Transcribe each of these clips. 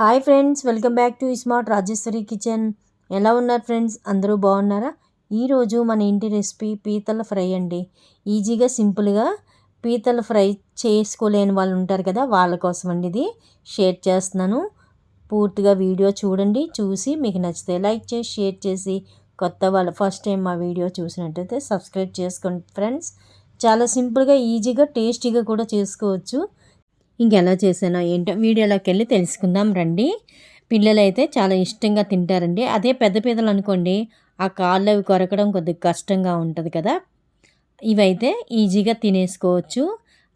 Hi friends welcome back to smart Rajeswari kitchen. ఎలా ఉన్నారు friends? అందరూ బాగున్నారా? ఈరోజు మన ఇంటి రెసిపీ పీతల ఫ్రై అండి. ఈజీగా సింపుల్గా పీతల ఫ్రై చేసుకోలేని వాళ్ళు ఉంటారు కదా వాళ్ళ కోసం అండి ఇది. షేర్ చేస్తున్నాను. పూర్తిగా వీడియో చూడండి చూసి మీకు నచ్చితే లైక్ చేసి షేర్ చేసి కొత్త వాళ్ళు ఫస్ట్ టైం మా వీడియో చూసినట్టయితే సబ్స్క్రైబ్ చేసుకోండి ఫ్రెండ్స్. చాలా సింపుల్గా ఈజీగా టేస్టీగా కూడా చేసుకోవచ్చు. ఇంకెలా చేసానో ఏంటో వీడియోలోకి వెళ్ళి తెలుసుకుందాం రండి. పిల్లలు అయితే చాలా ఇష్టంగా తింటారండి. అదే పెద్ద పీతలు అనుకోండి ఆ కాళ్ళు అవి కొరకడం కొద్దిగా కష్టంగా ఉంటుంది కదా. ఇవైతే ఈజీగా తినేసుకోవచ్చు.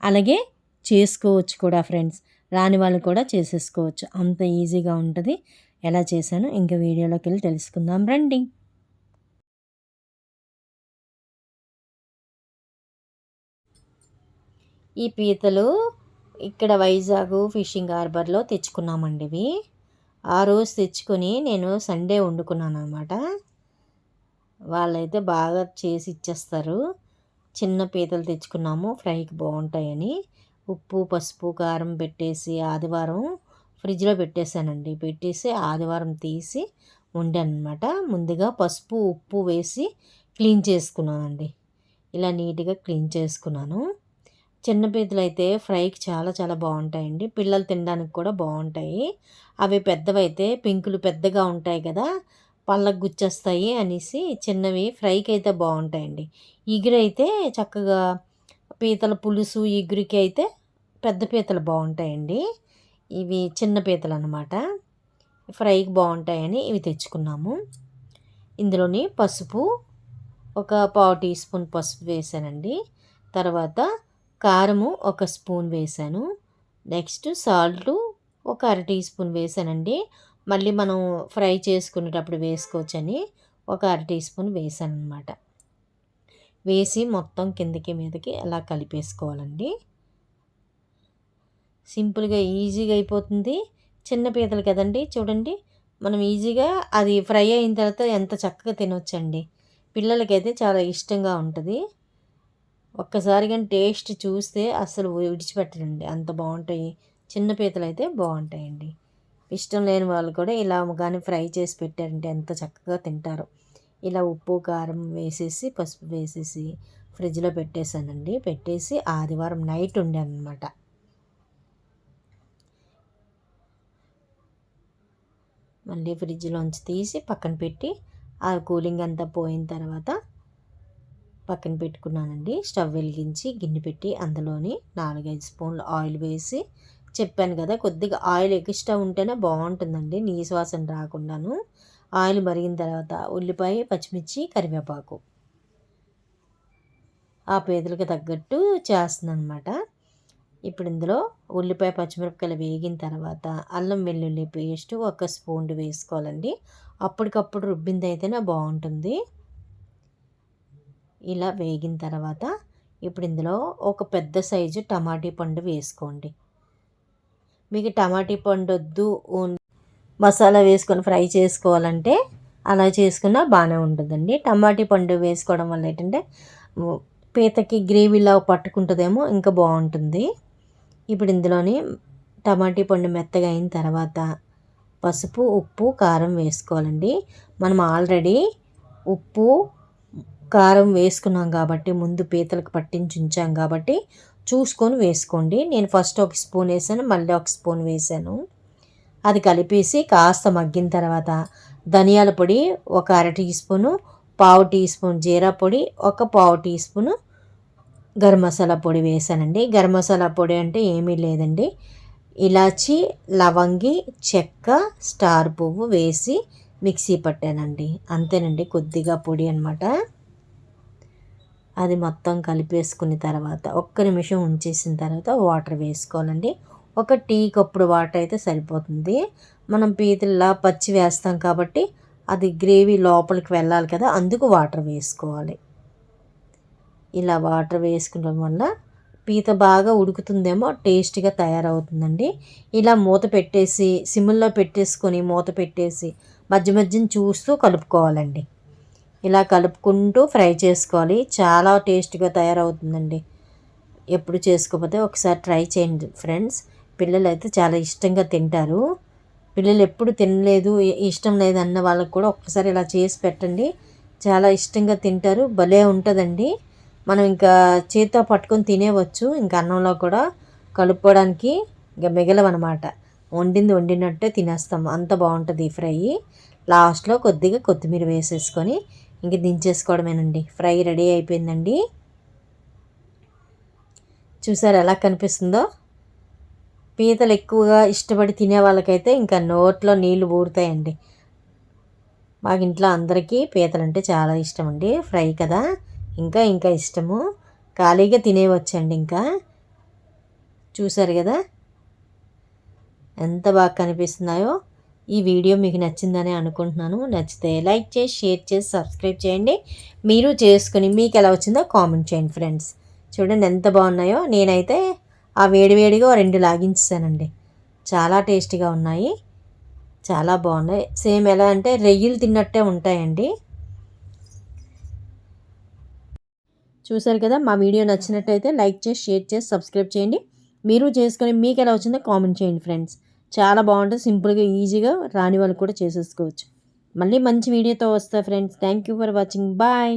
అలాగే చేసుకోవచ్చు కూడా ఫ్రెండ్స్. రాని వాళ్ళు కూడా చేసేసుకోవచ్చు. అంత ఈజీగా ఉంటుంది. ఎలా చేశాను ఇంకా వీడియోలోకి వెళ్ళి తెలుసుకుందాం రండి. ఈ పీతలు ఇక్కడ వైజాగ్ ఫిషింగ్ హార్బర్లో తెచ్చుకున్నామండి ఇవి. ఆ రోజు తెచ్చుకొని నేను సండే వండుకున్నాను అనమాట వాళ్ళైతే బాగా చేసి ఇచ్చేస్తారు. చిన్న పీతలు తెచ్చుకున్నాము ఫ్రైకి బాగుంటాయని. ఉప్పు పసుపు కారం పెట్టేసి ఆదివారం ఫ్రిడ్జ్లో పెట్టేశానండి. పెట్టేసి ఆదివారం తీసి వండాను అనమాట ముందుగా పసుపు ఉప్పు వేసి క్లీన్ చేసుకున్నానండి. ఇలా నీట్గా క్లీన్ చేసుకున్నాను. చిన్న పీతలు అయితే ఫ్రైకి చాలా చాలా బాగుంటాయండి. పిల్లలు తినడానికి కూడా బాగుంటాయి. అవి పెద్దవైతే పింకులు పెద్దగా ఉంటాయి కదా పళ్ళకు గుచ్చేస్తాయి అనేసి చిన్నవి ఫ్రైకి అయితే బాగుంటాయండి. ఇగురైతే చక్కగా పీతల పులుసు ఇగురికి అయితే పెద్ద పీతలు బాగుంటాయండి. ఇవి చిన్న పీతలు అనమాట ఫ్రైకి బాగుంటాయని ఇవి తెచ్చుకున్నాము. ఇందులోని పసుపు ఒక పావు టీ స్పూన్ పసుపు వేసానండి. తర్వాత కారము ఒక స్పూన్ వేసాను. నెక్స్ట్ సాల్ట్ ఒక అర టీ స్పూన్ వేసానండి. మళ్ళీ మనం ఫ్రై చేసుకునేటప్పుడు వేసుకోవచ్చని ఒక అర టీ స్పూన్ వేసాను అనమాట వేసి మొత్తం కిందకి మీదకి అలా కలిపేసుకోవాలండి. సింపుల్గా ఈజీగా అయిపోతుంది. చిన్న పీతలు కదండి చూడండి. మనం ఈజీగా అది ఫ్రై అయిన తర్వాత ఎంత చక్కగా తినొచ్చండి. పిల్లలకైతే చాలా ఇష్టంగా ఉంటుంది. ఒక్కసారి కానీ టేస్ట్ చూస్తే అసలు విడిచిపెట్టరండి. అంత బాగుంటాయి. చిన్న పీతలు అయితే బాగుంటాయండి. ఇష్టం లేని వాళ్ళు కూడా ఇలా కానీ ఫ్రై చేసి పెట్టారంటే ఎంత చక్కగా తింటారో. ఇలా ఉప్పు కారం వేసేసి పసుపు వేసేసి ఫ్రిడ్జ్లో పెట్టేశానండి. పెట్టేసి ఆదివారం నైట్ ఉండాను అనమాట మళ్ళీ ఫ్రిడ్జ్లోంచి తీసి పక్కన పెట్టి ఆ కూలింగ్ అంతా పోయిన తర్వాత పక్కన పెట్టుకున్నానండి. స్టవ్ వెలిగించి గిన్నె పెట్టి అందులోని నాలుగైదు స్పూన్లు ఆయిల్ వేసి చెప్పాను కదా కొద్దిగా ఆయిల్ ఎక్స్ట్రా ఉంటేనే బాగుంటుందండి నీసు వాసన రాకుండాను. ఆయిల్ మరిగిన తర్వాత ఉల్లిపాయ పచ్చిమిర్చి కరివేపాకు. ఆ పేదలకు తగ్గట్టు చేస్తుంది అనమాట ఇప్పుడు ఇందులో ఉల్లిపాయ పచ్చిమిరపకాయలు వేగిన తర్వాత అల్లం వెల్లుల్లి పేస్ట్ ఒక స్పూన్ వేసుకోవాలండి. అప్పటికప్పుడు రుబ్బింది అయితేనే బాగుంటుంది. ఇలా వేగిన తర్వాత ఇప్పుడు ఇందులో ఒక పెద్ద సైజు టమాటీ పండు వేసుకోండి. మీకు టమాటీ పండు వద్దు మసాలా వేసుకొని ఫ్రై చేసుకోవాలంటే అలా చేసుకున్నా బాగానే ఉంటుందండి. టమాటీ పండు వేసుకోవడం వల్ల ఏంటంటే పీతకి గ్రేవీలా పట్టుకుంటుందేమో ఇంకా బాగుంటుంది. ఇప్పుడు ఇందులోని టమాటీ పండు మెత్తగా అయిన తర్వాత పసుపు ఉప్పు కారం వేసుకోవాలండి. మనం ఆల్రెడీ ఉప్పు కారం వేసుకున్నాం కాబట్టి ముందు పీతలకు పట్టించి ఉంచాం కాబట్టి చూసుకొని వేసుకోండి. నేను ఫస్ట్ ఒక స్పూన్ వేసాను మళ్ళీ ఒక స్పూన్ వేసాను. అది కలిపేసి కాస్త మగ్గిన తర్వాత ధనియాల పొడి ఒక అర టీ స్పూను పావు టీ స్పూన్ జీరా పొడి ఒక పావు టీ స్పూను గరం మసాలా పొడి వేసానండి. గరం మసాలా పొడి అంటే ఏమీ లేదండి. ఇలాచి లవంగి చెక్క స్టార్ పువ్వు వేసి మిక్సీ పట్టానండి. అంతేనండి కొద్దిగా పొడి అనమాట అది మొత్తం కలిపేసుకున్న తర్వాత ఒక్క నిమిషం ఉంచేసిన తర్వాత వాటర్ వేసుకోవాలండి. ఒక టీ కప్పుడు వాటర్ అయితే సరిపోతుంది. మనం పీతల్లా పచ్చి వేస్తాం కాబట్టి అది గ్రేవీ లోపలికి వెళ్ళాలి కదా అందుకు వాటర్ వేసుకోవాలి. ఇలా వాటర్ వేసుకోవడం వల్ల పీత బాగా ఉడుకుతుందేమో టేస్ట్గా తయారవుతుందండి. ఇలా మూత పెట్టేసి సిమ్లో పెట్టేసుకొని మూత పెట్టేసి మధ్య మధ్యన చూస్తూ కలుపుకోవాలండి. ఇలా కలుపుకుంటూ ఫ్రై చేసుకోవాలి. చాలా టేస్ట్గా తయారవుతుందండి. ఎప్పుడు చేసుకోకపోతే ఒకసారి ట్రై చేయండి ఫ్రెండ్స్. పిల్లలు అయితే చాలా ఇష్టంగా తింటారు. పిల్లలు ఎప్పుడు తినలేదు ఇష్టం లేదు అన్న వాళ్ళకి కూడా ఒక్కసారి ఇలా చేసి పెట్టండి. చాలా ఇష్టంగా తింటారు. భలే ఉంటుందండి. మనం ఇంకా చేతితో పట్టుకొని తినేవచ్చు. ఇంకా అన్నంలో కూడా కలుపుకోవడానికి ఇంకా మిగలవన్నమాట. వండింది వండినట్టే తినేస్తాం. అంత బాగుంటుంది ఈ ఫ్రై. లాస్ట్లో కొద్దిగా కొత్తిమీర వేసేసుకొని ఇంక దించేసుకోవడమేనండి. ఫ్రై రెడీ అయిపోయిందండి. చూసారు ఎలా కనిపిస్తుందో? పీతలు ఎక్కువగా ఇష్టపడి తినే వాళ్ళకైతే ఇంకా నోట్లో నీళ్ళు ఊరుతాయండి. మాకు ఇంట్లో అందరికీ పీతలు అంటే చాలా ఇష్టం అండి ఫ్రై కదా? ఇంకా ఇంకా ఇష్టము. ఖాళీగా తినేవచ్చండి ఇంకా. చూసారు కదా? ఎంత బాగా కనిపిస్తున్నాయో. ఈ వీడియో మీకు నచ్చిందని అనుకుంటున్నాను. నచ్చితే లైక్ చేసి షేర్ చేసి సబ్స్క్రైబ్ చేయండి. మీరు చేసుకుని మీకు ఎలా వచ్చిందో కామెంట్ చేయండి ఫ్రెండ్స్. చూడండి ఎంత బాగున్నాయో. నేనైతే ఆ వేడివేడిగా రెండు లాగించానండి చాలా టేస్టీగా ఉన్నాయి. చాలా బాగున్నాయి. సేమ్ ఎలా అంటే రొయ్యలు తిన్నట్టే ఉంటాయండి. చూసారు కదా మా వీడియో నచ్చినట్టయితే లైక్ చేసి షేర్ చేసి సబ్స్క్రైబ్ చేయండి. మీరు చేసుకొని మీకు ఎలా వచ్చిందో కామెంట్ చేయండి ఫ్రెండ్స్. చాలా బాగుంటుంది. సింపుల్గా ఈజీగా రాని వాళ్ళు కూడా చేసేసుకోవచ్చు. మళ్ళీ మంచి వీడియోతో వస్తా friends. Thank you for watching. Bye.